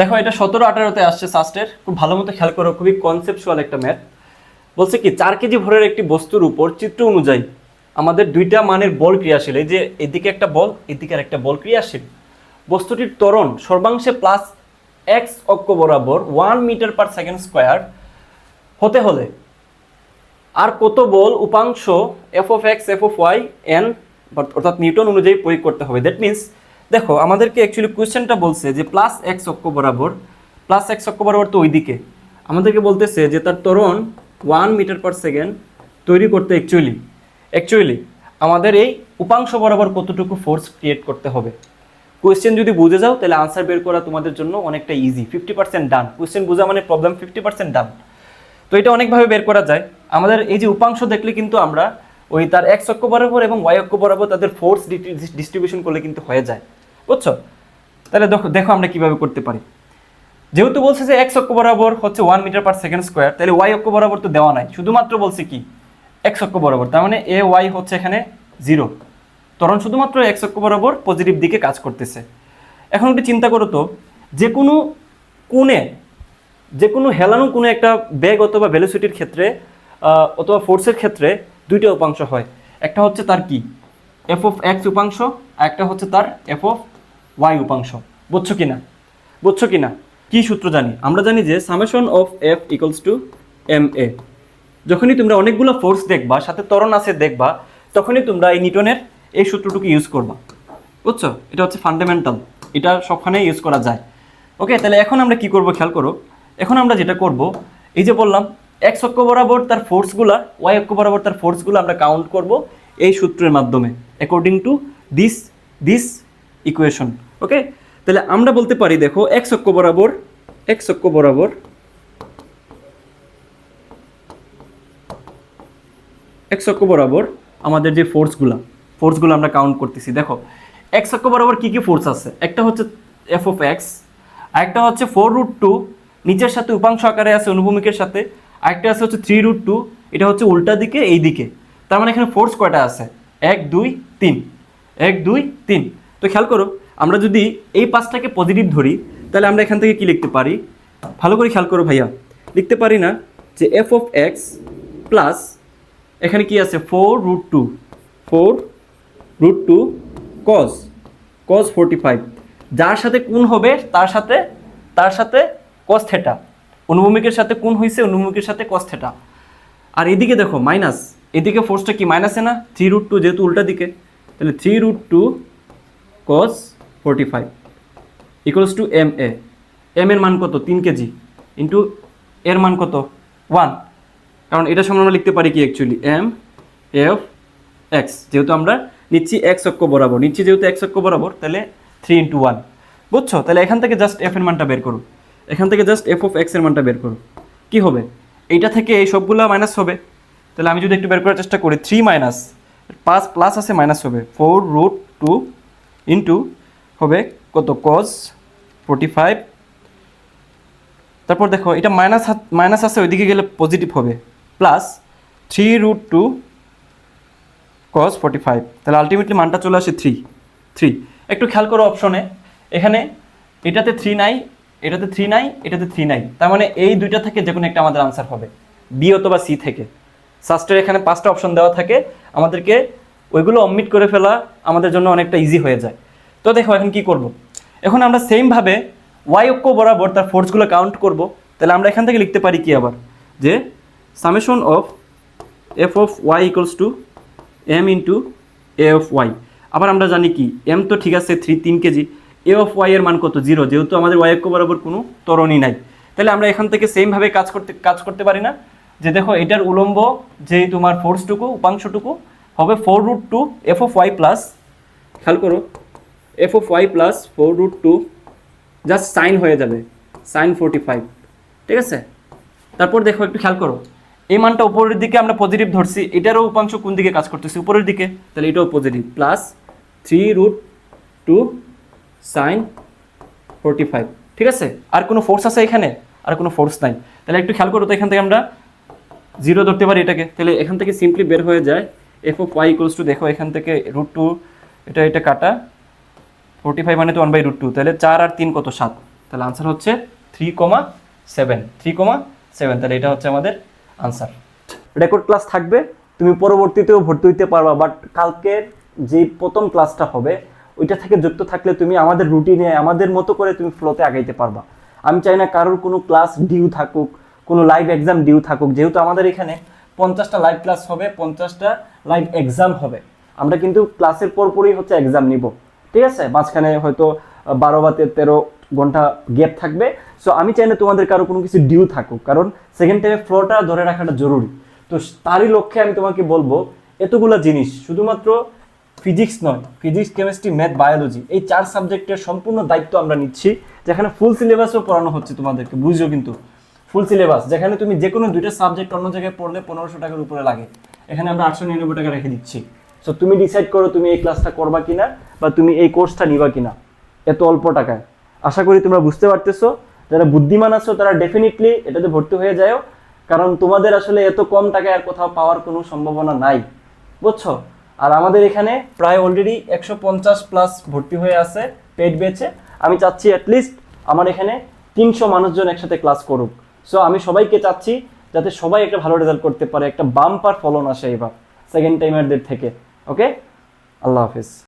দেখো, এটা সতেরো, আঠারোতে আসছে সাস্টের খুব ভালো মতো খেয়াল করো, খুবই কনসেপচুয়াল একটা ম্যাথ বলছে কি, চার কেজি ভরের একটি বস্তুর উপর চিত্র অনুযায়ী আমাদের দুইটা মানের বল ক্রিয়াশীল। এই যে এদিকে একটা বল, এদিকে আর একটা বল ক্রিয়াশীল। বস্তুটির ত্বরণ সর্বাংশে প্লাস এক্স অক্ষ বরাবর one metre per second square হতে হলে। আর কত বল উপাংশ F of X F of Y N অর্থাৎ নিউটন অনুযায়ী প্রয়োগ করতে হবে। দ্যাট মিনস দেখো, আমাদেরকে অ্যাকচুয়ালি কোয়েশ্চেনটা বলছে যে প্লাস এক্স অক্ষ বরাবর প্লাস এক্স অক্ষ বরাবর তো ওইদিকে। আমাদেরকে বলতেছে যে তার ত্বরণ ওয়ান মিটার পার সেকেন্ড তৈরি করতে অ্যাকচুয়ালি অ্যাকচুয়ালি আমাদের এই উপাংশ বরাবর কতটুকু ফোর্স ক্রিয়েট করতে হবে? কোয়েশ্চেন যদি বুঝে যাও, তাহলে আনসার বের করা তোমাদের জন্য অনেকটা easy fifty percent done question বোঝা মানে প্রবলেম ফিফটি পার্সেন্ট ডান তো এটা অনেকভাবে বের করা যায়। আমাদের এই যে উপাংশ দেখলে কিন্তু আমরা ওই তার এক্স অক্ষ বরাবর এবং ওয়াই অক্ষ বরাবর তাদের ফোর্স ডিস্ট্রিবিউশন করলে কিন্তু হয়ে যায়। বুঝছ? তাহলে দেখো দেখো আমরা কীভাবে করতে পারি। যেহেতু বলছে যে এক্স অক্ষ বরাবর হচ্ছে one metre per second square তাহলে ওয়াই অক্ষ বরাবর তো দেওয়া নাই। শুধুমাত্র বলছে কি? এক্স অক্ষ বরাবর, তার মানে এ ওয়াই হচ্ছে এখানে জিরো তখন শুধুমাত্র এক্স অক্ষ বরাবর পজিটিভ দিকে কাজ করতেছে। এখন একটু চিন্তা করো তো, যে কোনো কোণে, যে কোনো হেলানো কোনো একটা ব্যাগ অথবা ভেলোসিটির ক্ষেত্রে অথবা ফোর্সের ক্ষেত্রে দুইটা উপাংশ হয়। একটা হচ্ছে তার কি? এফ অফ এক্স উপাংশ একটা হচ্ছে তার এফ অফ ওয়াই উপাংশ। বুঝছ কি না বুঝছ কি না কি সূত্র জানি? আমরা জানি যে summation of F equals to M A যখনই তোমরা অনেকগুলো ফোর্স দেখবা, সাথে ত্বরণ আছে দেখবা, তখনই তোমরা এই নিউটনের এই সূত্রটুকু ইউজ করবা। বুঝছ? এটা হচ্ছে ফান্ডামেন্টাল এটা সবখানে ইউজ করা যায়। ওকে তাহলে এখন আমরা কি করব খেয়াল করো? এখন আমরা যেটা করব, এই যে বললাম এক্স অক্ষ বরাবর তার ফোর্সগুলা ওয়াই অক্ষ বরাবর তার ফোর্সগুলো আমরা কাউন্ট করব এই সূত্রের মাধ্যমে according to this this equation okay? তাহলে আমরা বলতে পারি, দেখো এক্স অক্ষ বরাবর এক্স অক্ষ বরাবর এক্স অক্ষ বরাবর আমাদের যে ফোর্সগুলো ফোর্সগুলো আমরা কাউন্ট করতেছি। দেখো এক্স অক্ষ বরাবর কী কী ফোর্স আছে? একটা হচ্ছে এফ অফ এক্স আরেকটা হচ্ছে ফোর রুট টু নিচের সাথে উপাংশ আকারে আছে, অনুভূমিকের সাথে। আরেকটা আছে হচ্ছে থ্রি রুট টু এটা হচ্ছে উল্টা দিকে এই দিকে তার মানে এখানে ফোর্স কয়টা আছে? এক, দুই, তিন। এক, দুই, তিন। তো খেয়াল করো আমরা যদি এই পাঁচটাকে পজিটিভ ধরি, তাহলে আমরা এখান থেকে কি লিখতে পারি? ভালো করে খেয়াল করো ভাইয়া। লিখতে পারি না যে এফ অফ এক্স প্লাস এখানে কি আছে? Four root two four root two cos cos forty five যার সাথে কোন হবে, তার সাথে তার সাথে কস থেটা অনুভূমিকের সাথে কোন হয়েছে অনুভূমিকের সাথে কস থেটা আর এদিকে দেখো মাইনাস এদিকে ফোর্সটা কি মাইনাসে না? থ্রি রুট টু যেহেতু উল্টা দিকে। তাহলে three root two cos forty five equals to M A M এর মান কত? তিন কেজি ইন্টু এর মান কত? ওয়ান কারণ এটা সমান আমরা লিখতে পারি কি অ্যাকচুয়ালি এম এফ এক্স যেহেতু আমরা নিচ্ছি এক্স অক্ষ বরাবর, নিচ্ছি যেহেতু এক্স অক্ষ বরাবর, তাহলে থ্রি ইন্টু ওয়ান বুঝছ? তাহলে এখান থেকে জাস্ট এফ এর মানটা বের করো। এখান থেকে জাস্ট এফ অফ এক্সের মানটা বের করো। কি হবে? এইটা থেকে এই সবগুলো মাইনাস হবে। তাহলে আমি যদি একটু বের করার চেষ্টা করি থ্রি মাইনাস পাঁচ প্লাস আছে মাইনাস হবে। ফোর রুট টু ইন্টু হবে কত? কজ ফোর্টি ফাইভ তারপর দেখো, এটা মাইনাস মাইনাস আছে, ওইদিকে গেলে পজিটিভ হবে। Plus three root two cos forty five তাহলে আলটিমেটলি মানটা চলে আসে থ্রি থ্রি একটু খেয়াল করো অপশনে এখানে এটাতে থ্রি নাই, এটাতে থ্রি নাই, এটাতে থ্রি নাই। তার মানে এই দুইটা থেকে যে কোনো একটা আমাদের আনসার হবে। বি অথবা সি থেকে। সাস্টের এখানে পাঁচটা অপশন দেওয়া থাকে। আমাদেরকে ওইগুলো অমিট করে ফেলা আমাদের জন্য অনেকটা ইজি হয়ে যায়। তো দেখো, এখন কি করব। এখন আমরা সেমভাবে ওয়াই অক্ষ বরাবর তার ফোর্সগুলো কাউন্ট করব। তাহলে আমরা এখান থেকে লিখতে পারি কি আবার? যে summation of F of Y equals to M into A of Y আবার আমরা জানি কি এম তো ঠিক আছে থ্রি তিন কেজি। এ অফ ওয়াই এর মান কত? জিরো যেহেতু আমাদের ওয়াই অক্ষ বরাবর কোনো তরণই নাই। তাহলে আমরা এখান থেকে সেমভাবে কাজ করতে কাজ করতে পারি না। যে দেখো, এটার উলম্ব যে তোমার ফোর্সটুকু উপাংশটুকু, হবে four root two F of Y plus খেয়াল করো F of Y plus four root two just sine হয়ে যাবে সাইন ফোরটি ফাইভ ঠিক আছে? তারপর দেখো, একটু খেয়াল করো, এই মানটা উপরের দিকে আমরা পজিটিভ ধরছি, এটারও উপাংশ কোন দিকে কাজ করতেছি? উপরের দিকে, তাহলে এটাও positive plus three root two sine forty five ঠিক আছে? আর কোনো ফোর্স আছে এখানে? আর কোনো ফোর্স নাই। তাহলে একটু খেয়াল করো তো, এখান থেকে আমরা জিরো ধরতে পারি এটাকে। তাহলে এখান থেকে সিম্পলি বের হয়ে যায় F of Y equals to দেখো, এখান থেকে রুট টু এটা এটা কাটা ফোরটি ফাইভ মানে তো ওয়ান বাই রুট টু তাহলে চার আর তিন কত সাত? তাহলে আনসার হচ্ছে three comma seven three comma seven তাহলে এটা হচ্ছে আমাদের আনসার রেকর্ড ক্লাস থাকবে, তুমি পরবর্তীতেও ভর্তি হইতে পারবা বাট কালকের যে প্রথম ক্লাসটা হবে, ওইটা থেকে যুক্ত থাকলে তুমি আমাদের রুটিনে আমাদের মতো করে তুমি ফ্লোতে আগাইতে পারবা। আমি চাই না কারোর কোনো ক্লাস ডিউ থাকুক, কোনো লাইভ এক্সাম ডিউ থাকুক, যেহেতু আমাদের এখানে পঞ্চাশটা লাইভ ক্লাস হবে, পঞ্চাশটা লাইভ এক্সাম হবে। আমরা কিন্তু ক্লাসের পরপরই হচ্ছে এক্সাম নিব। ঠিক আছে? মাঝখানে হয়তো বারো বা তেরো ঘণ্টা গ্যাপ থাকবে। সো আমি চাই না তোমাদের কারও কোনো কিছু ডিউ থাকুক। কারণ সেকেন্ড টাইমে ফ্লোটা ধরে রাখাটা জরুরি। তো তারই লক্ষ্যে আমি তোমাকে বলব, এতগুলো জিনিস, শুধুমাত্র ফিজিক্স নয় ফিজিক্স কেমিস্ট্রি ম্যাথ বায়োলজি এই চার সাবজেক্টের সম্পূর্ণ দায়িত্ব আমরা নিচ্ছি, যেখানে ফুল সিলেবাসও পড়ানো হচ্ছে তোমাদেরকে, বুঝছ কিন্তু? ফুল সিলেবাস যেখানে তুমি যে কোনো দুইটা সাবজেক্ট অন্য জায়গায় পড়লে পনেরোশো টাকার উপরে লাগে। এখানে আমরা আটশো নিরানব্বই টাকা রেখে দিচ্ছি। সো তুমি ডিসাইড করো তুমি এই ক্লাসটা করবা কিনা বা তুমি এই কোর্সটা নিবা কিনা। এত অল্প টাকায়। আশা করি তোমরা বুঝতে পারতেছো। যারা বুদ্ধিমান আছো, তারা ডেফিনেটলি এটাতে ভর্তি হয়ে যাও কারণ তোমাদের আসলে এত কম টাকায় আর কোথাও পাওয়ার কোনো সম্ভাবনা নাই। বুঝছ? আর আমাদের এখানে প্রায় অলরেডি একশো পঞ্চাশ প্লাস ভর্তি হয়ে আছে পেড বেচে। আমি চাচ্ছি অ্যাটলিস্ট আমার এখানে তিনশো মানুষজন একসাথে ক্লাস করুক। সো আমি সবাইকে চাচ্ছি যাতে সবাই একটা ভালো রেজাল্ট করতে পারে, একটা বাম্পার ফলন আসে এবার সেকেন্ড টাইমারদের থেকে। ওকে আল্লাহ হাফিজ